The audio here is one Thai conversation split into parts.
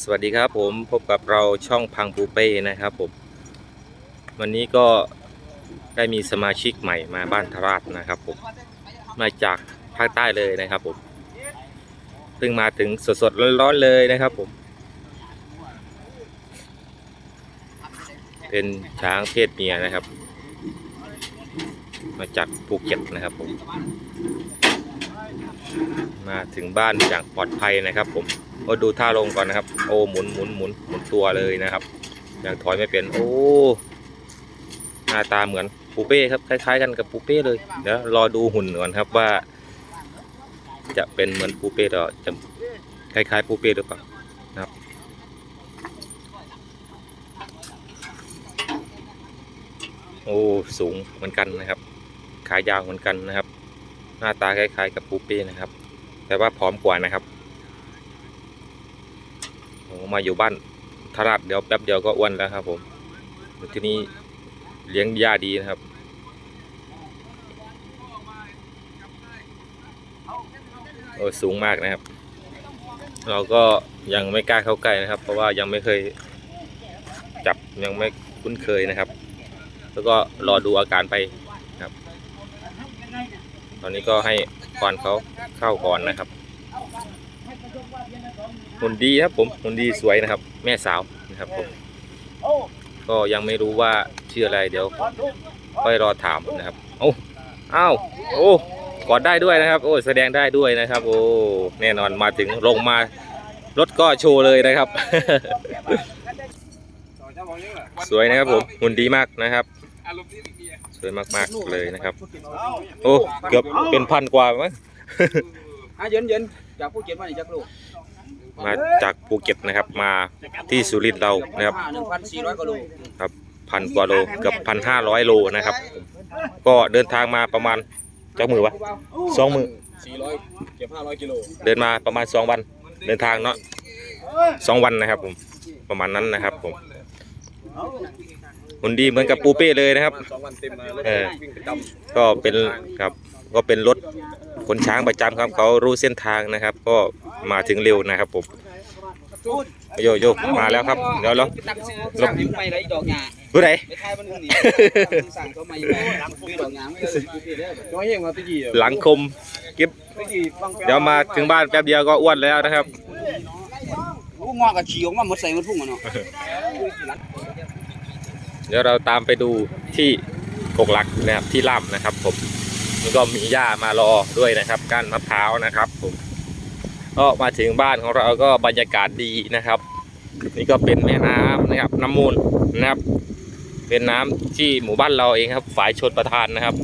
สวัสดีครับผมพบกับเราช่องพังปูเป้นะครับผมวันนี้ก็ได้มีสมาชิกใหม่มาบ้านทราชนะครับผมมาจากภาคใต้เลยนะครับผมเพิ่งมาถึงสดๆร้อนๆเลยนะครับผม เป็นช้างเพศเมียนะครับ มาจากภูเก็ตนะครับผม มาถึงบ้านอย่างปลอดภัยนะครับผมก็ดูท่าลงก่อนนะครับ โอ้หมุนหมุนหมุนหมุนตัวเลยนะครับยังถอยไม่เป็น โอ้หน้าตาเหมือนปูเป้ครับคล้าย ๆ กันกับปูเป้เลยเดี๋ยวรอดูหุ่นก่อนครับว่า จะเป็นเหมือนปูเป้หรือจะคล้ายๆปูเป้หรือเปล่านะครับโอ้สูงเหมือนกันนะครับ ขายาวเหมือนกันนะครับ หน้าตาคล้ายๆกับปูเป้นะครับ แต่ว่าผอมกว่านะครับโอ้มาอยู่บ้านทราดเดี๋ยวแป๊บเดียวก็อ้วนแล้วครับ ผมที่นี่เลี้ยงหญ้าดีนะครับโอ้สูงมากนะครับ เราก็ยังไม่กล้าเข้าใกล้นะครับ เพราะว่ายังไม่เคยจับยังไม่คุ้นเคยนะครับ แล้วก็รอดูอาการไป ตอนนี้ก็ให้ควันเขาเข้าก่อนนะครับหุ่นดีครับผมหุ่นดีสวยนะครับ แม่สาวนะครับผมก็ยังไม่รู้ว่าชื่ออะไรเดี๋ยวค่อยรอถามนะครับโอ้อ้าวโอ้กอดได้ด้วยนะครับ โอ้แสดงได้ด้วยนะครับ โอ้แน่นอนมาถึงลงมารถก็โชว์เลยนะครับ สวยนะครับผมหุ่นดีมากนะครับ วยมากๆเลยนะครับ โอ้เกือบเป็นพันกว่ามั้ง อะเย็นเย็นจากผู้เก็บมานี่จักลูกมาจากภูเก็ตนะครับมาที่สุรินทร์เรานะครับ หนึ่งพันสี่ร้อยกว่าโลพันกว่าโลเกือบพันห้าร้อยโลนะครับ ก็เดินทางมาประมาณจักมือวะสองมือสี่ร้อยเก็บห้าร้อยกิโลเดินมาประมาณสองวัน เดินทางเนาะสองวันนะครับผมประมาณนั้นนะครับผม หุ่นดีเหมือนกับปูเป้เลยนะครับ สองวันเต็มมาเออ วิ่งประจก็เป็นครับก็เป็นรถคนช้างประจำครับเขารู้เส้นทางนะครับ ก็มาถึงเร็วนะครับผมโยโย่มาแล้วครับเดี๋ยวเราำตั้งซื้อสั่งให้ไม่ไรดอกหญ้าผู้ใด ไม่ทายมันนี่สั่งเขาไม่ไรซื้อดอกหญ้าไม่เลยกูเปลี่ยนได้จ้อยเฮงมาตะกี้หลังคมเก็บตะกี้ฟังเดี๋ยวมาถึงบ้านแป๊บเดียวก็อ้วนแล้วนะครับ ลูกงอกกับฉี่ออกมาหมดใส่มันพุ่งอะเนาะ เดี๋ยวเราตามไปดูที่กกหลักนะครับที่ล่ำนะครับ ผมนี่ก็มีหญ้ามารอด้วยนะครับก้านมะพร้าวนะครับผมก็มาถึงบ้านของเราก็บรรยากาศดีนะครับ นี่ก็เป็นแม่น้ำนะครับ น้ำมูลนะครับ เป็นน้ำที่หมู่บ้านเราเองครับฝ่ายชนประทานนะครับ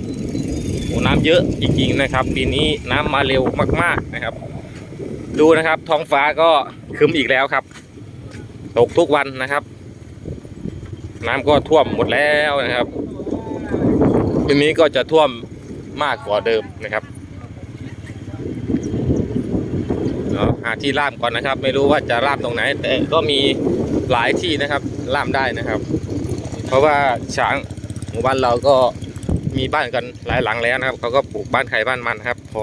โอ้น้ำเยอะจริงๆนะครับปีนี้น้ำมาเร็วมากๆนะครับ ดูนะครับท้องฟ้าก็คึมอีกแล้วครับ ตกทุกวันนะครับ น้ำก็ท่วมหมดแล้วนะครับทีนี้ก็จะท่วมมากกว่าเดิมนะครับเนาะหาที่ล่ามก่อนนะครับ ไม่รู้ว่าจะล่ามตรงไหน แต่ก็มีหลายที่นะครับล่ามได้นะครับ เพราะว่าช้างหมู่บ้านเราก็มีบ้านกันหลายหลังแล้วนะครับเขาก็ปลูกบ้านใครบ้านมันครับพอ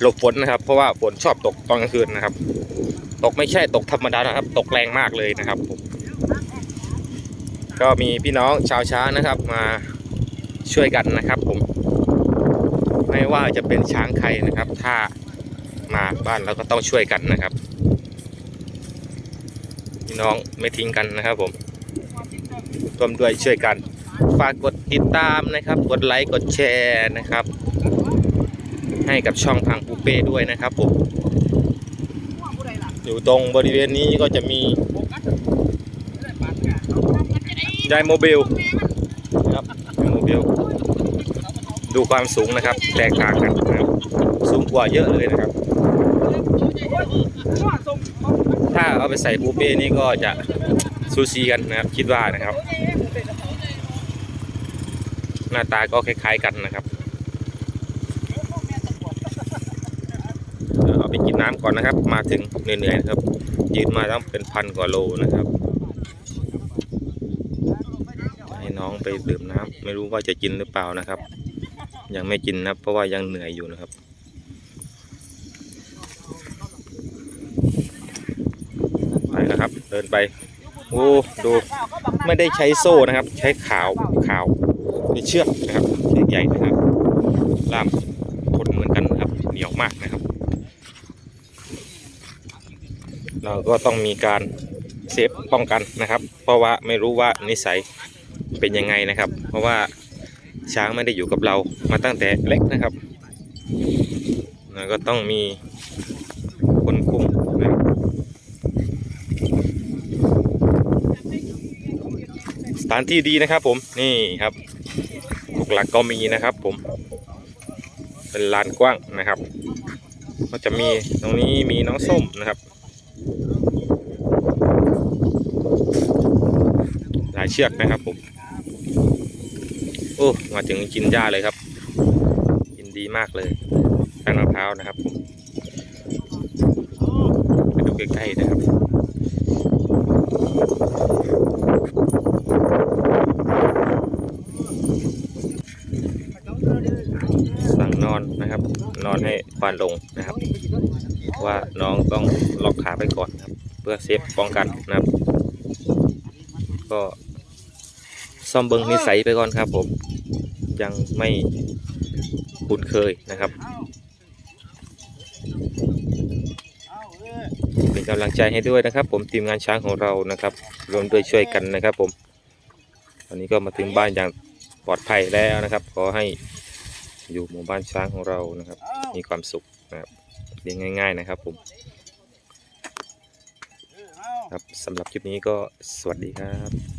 หลบฝนนะครับ เพราะว่าฝนชอบตกตอนกลางคืนนะครับ ตกไม่ใช่ตกธรรมดานะครับ ตกแรงมากเลยนะครับผม ก็มีพี่น้องชาวช้างนะครับมาช่วยกันนะครับผม ไม่ว่าจะเป็นช้างใครนะครับ ถ้ามาบ้านเราก็ต้องช่วยกันนะครับ พี่น้องไม่ทิ้งกันนะครับผมร่วมด้วยช่วยกัน ฝากกดติดตามนะครับ กดไลค์กดแชร์นะครับ ให้กับช่องพังปูเป้ด้วยนะครับผมอยู่ตรงบริเวณนี้ก็จะมี ไดโมบิลนะครับโมบิลดูความสูงนะครับ แตกต่างกันนะครับสูงกว่าเยอะเลยนะครับ ถ้าเอาไปใส่ปูเป้นี่ก็จะซูซีกันนะครับ คิดว่านะครับ หน้าตาก็คล้ายๆกันนะครับเดี๋ยวเอาไปกินน้ำก่อนนะครับ มาถึงเหนื่อยๆนะครับยืนมาต้องเป็นพันกว่าโลนะครับ น้องไปดื่มน้ำ ไม่รู้ว่าจะกินหรือเปล่านะครับ ยังไม่กินนะเพราะว่ายังเหนื่อยอยู่นะครับไปนะครับ เดินไปโอ้ดูไม่ได้ใช้โซ่นะครับ ใช้ขาวขาวเป็นเชือกนะครับเชือกใหญ่นะครับล่ามทนเหมือนกันนะครับเหนียวมากนะครับ เราก็ต้องมีการเซฟป้องกันนะครับ เพราะว่าไม่รู้ว่านิสัย เป็นยังไงนะครับ เพราะว่าช้างไม่ได้อยู่กับเรามาตั้งแต่เล็กนะครับเราก็ต้องมีคนคุมนะสถานที่ดีนะครับผมนี่ครับกกหลักก็มีนะครับผม เป็นลานกว้างนะครับ ก็จะมีตรงนี้มีน้องส้มนะครับ หลายเชือกนะครับผม โอ้มาถึงกินหญ้าเลยครับ กินดีมากเลยแป้งมะพร้าวนะครับผมไปดูใกล้ๆนะครับสั่งนอนนะครับ นอนให้ควานลงนะครับ ว่าน้องต้องล็อกขาไปก่อนนะครับ เพื่อเซฟป้องกันนะครับ ก็ซ่อมเบิงนิสัยไปก่อนครับ ผมยังไม่คุ้นเคยนะครับ เป็นกำลังใจให้ด้วยนะครับ ผมทีมงานช้างของเรานะครับรวมด้วยช่วยกันนะครับ ผมตอนนี้ก็มาถึงบ้านอย่างปลอดภัยแล้วนะครับ ขอให้อยู่หมู่บ้านช้างของเรานะครับ มีความสุขนะครับเลี้ยงง่าย ๆ นะครับ ผม ครับสำหรับคลิปนี้ก็สวัสดีครับ